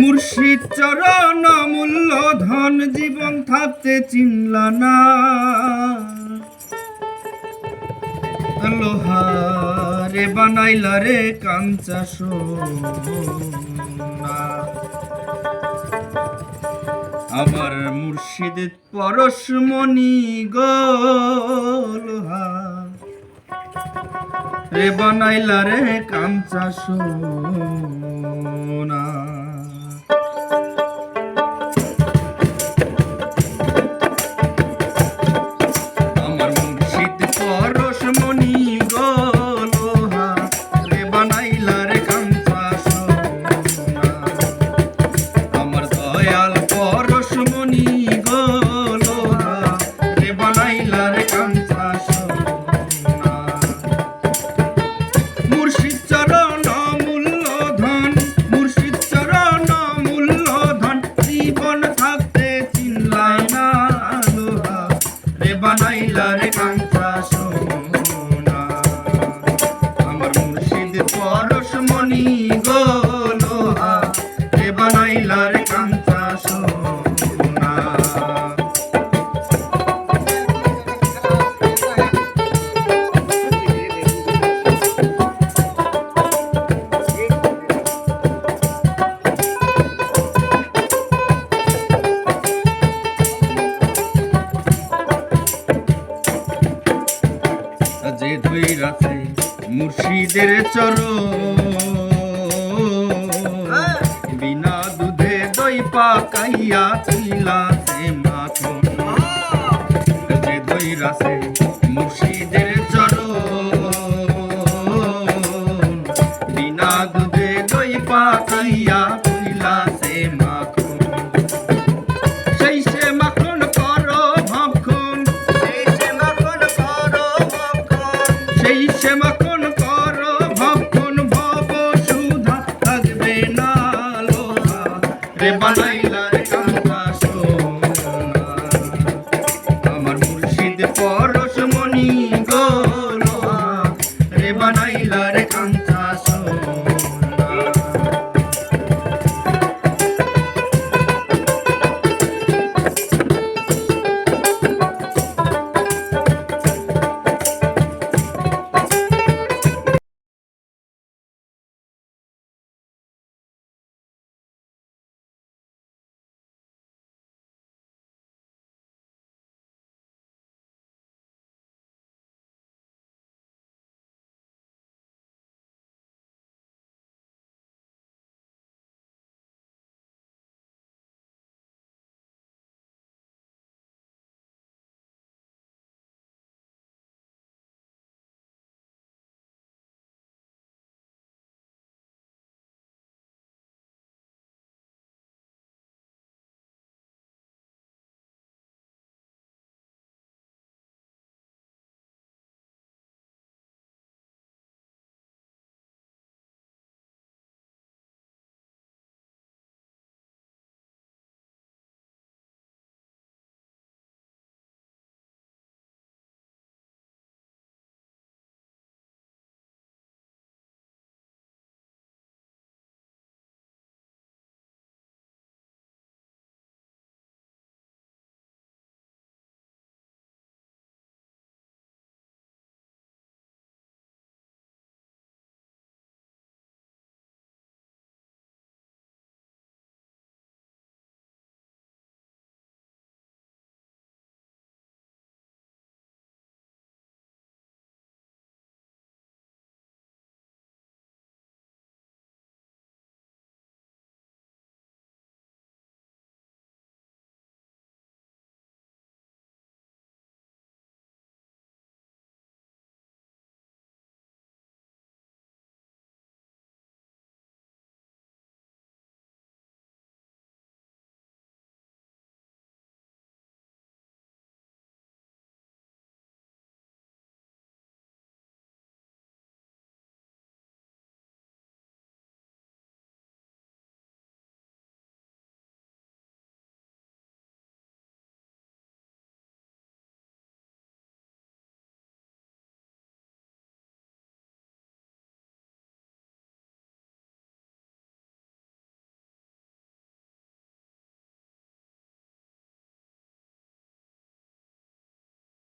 মুর্শিদ চরণ মূল্য ধন জীবন থাকতে চিনল না। লোহারে বানাইল রে কাঞ্চা সোনা। আমার মুর্শিদ পরশমণি রে বানাইলা রে বানাইলা রে কাঞ্চা সোনা। আমার চরণ মূল্য ধন মুর্শিদ চরণ মূল্য ধন জীবন থাকতে চিনলাই না লোহা রে বানাইলা রে কাঞ্চা সোনা। আমার মুর্শিদ পরশমণি গো লোহা। রে বানাইলা রে মুর্শিদের চর বিনা দুধে দই পাকাইয়া ছিলাতে সে যে দই রাতে বানাইলা